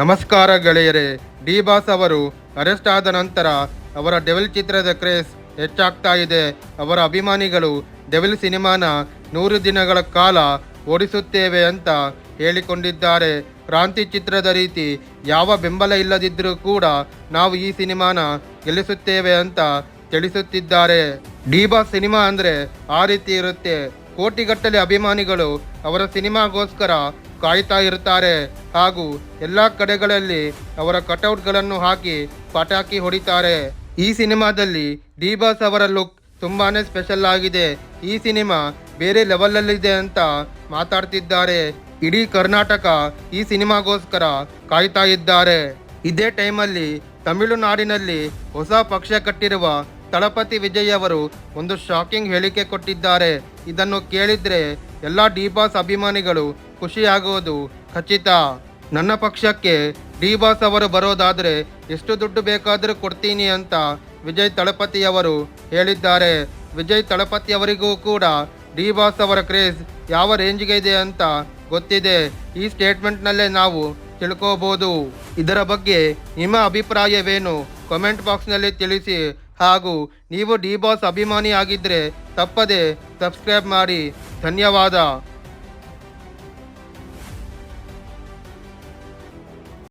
ನಮಸ್ಕಾರ ಗೆಳೆಯರೇ D boss ಅವರು ಅರೆಸ್ಟ್ ಆದ ನಂತರ ಅವರ ಡೆವಿಲ್ ಚಿತ್ರದ ಕ್ರೇಸ್ ಹೆಚ್ಚಾಗ್ತಾ ಇದೆ. ಅವರ ಅಭಿಮಾನಿಗಳು ಡೆವಿಲ್ ಸಿನಿಮಾನ ನೂರು ದಿನಗಳ ಕಾಲ ಓಡಿಸುತ್ತೇವೆ ಅಂತ ಹೇಳಿಕೊಂಡಿದ್ದಾರೆ. ಕ್ರಾಂತಿ ಚಿತ್ರದ ರೀತಿ ಯಾವ ಬೆಂಬಲ ಇಲ್ಲದಿದ್ದರೂ ಕೂಡ ನಾವು ಈ ಸಿನಿಮಾನ ಗೆಲ್ಲಿಸುತ್ತೇವೆ ಅಂತ ತಿಳಿಸುತ್ತಿದ್ದಾರೆ. ಡಿ ಬಾಸ್ ಸಿನಿಮಾ ಅಂದರೆ ಆ ರೀತಿ ಇರುತ್ತೆ. ಕೋಟಿಗಟ್ಟಲೆ ಅಭಿಮಾನಿಗಳು ಅವರ ಸಿನಿಮಾಗೋಸ್ಕರ ಕಾಯ್ತಾ ಇರುತ್ತಾರೆ. ಹಾಗೂ ಎಲ್ಲ ಕಡೆಗಳಲ್ಲಿ ಅವರ ಕಟೌಟ್ಗಳನ್ನು ಹಾಕಿ ಪಟಾಕಿ ಹೊಡಿತಾರೆ. ಈ ಸಿನಿಮಾದಲ್ಲಿ ಡಿ ಬಾಸ್ ಅವರ ಲುಕ್ ತುಂಬಾನೇ ಸ್ಪೆಷಲ್ ಆಗಿದೆ. ಈ ಸಿನಿಮಾ ಬೇರೆ ಲೆವೆಲಲ್ಲಿದೆ ಅಂತ ಮಾತಾಡ್ತಿದ್ದಾರೆ. ಇಡೀ ಕರ್ನಾಟಕ ಈ ಸಿನಿಮಾಗೋಸ್ಕರ ಕಾಯ್ತಾ ಇದ್ದಾರೆ. ಇದೇ ಟೈಮಲ್ಲಿ ತಮಿಳುನಾಡಿನಲ್ಲಿ ಹೊಸ ಪಕ್ಷ ಕಟ್ಟಿರುವ ತಳಪತಿ ವಿಜಯ್ ಅವರು ಒಂದು ಶಾಕಿಂಗ್ ಹೇಳಿಕೆ ಕೊಟ್ಟಿದ್ದಾರೆ. ಇದನ್ನು ಕೇಳಿದ್ರೆ ಎಲ್ಲ ಡಿ ಬಾಸ್ ಅಭಿಮಾನಿಗಳು ಖುಷಿಯಾಗುವುದು ಖಚಿತ. ನನ್ನ ಪಕ್ಷಕ್ಕೆ ಡಿ ಬಾಸ್ ಅವರು ಬರೋದಾದರೆ ಎಷ್ಟು ದುಡ್ಡು ಬೇಕಾದರೂ ಕೊಡ್ತೀನಿ ಅಂತ ವಿಜಯ್ ತಳಪತಿ ಅವರು ಹೇಳಿದ್ದಾರೆ. ವಿಜಯ್ ತಳಪತಿ ಅವರಿಗೂ ಕೂಡ ಡಿ ಬಾಸ್ ಅವರ ಕ್ರೇಜ್ ಯಾವ ರೇಂಜ್ಗೆ ಇದೆ ಅಂತ ಗೊತ್ತಿದೆ. ಈ ಸ್ಟೇಟ್ಮೆಂಟ್ನಲ್ಲೇ ನಾವು ತಿಳ್ಕೋಬಹುದು ಇದರ ಬಗ್ಗೆ ನಿಮ್ಮ ಅಭಿಪ್ರಾಯವೇನು? ಕಾಮೆಂಟ್ ಬಾಕ್ಸ್ನಲ್ಲಿ ತಿಳಿಸಿ. ಹಾಗೂ ನೀವು ಡಿ ಬಾಸ್ ಅಭಿಮಾನಿ ಆಗಿದ್ದರೆ ತಪ್ಪದೆ ಸಬ್ಸ್ಕ್ರೈಬ್ ಮಾಡಿ. ಧನ್ಯವಾದ.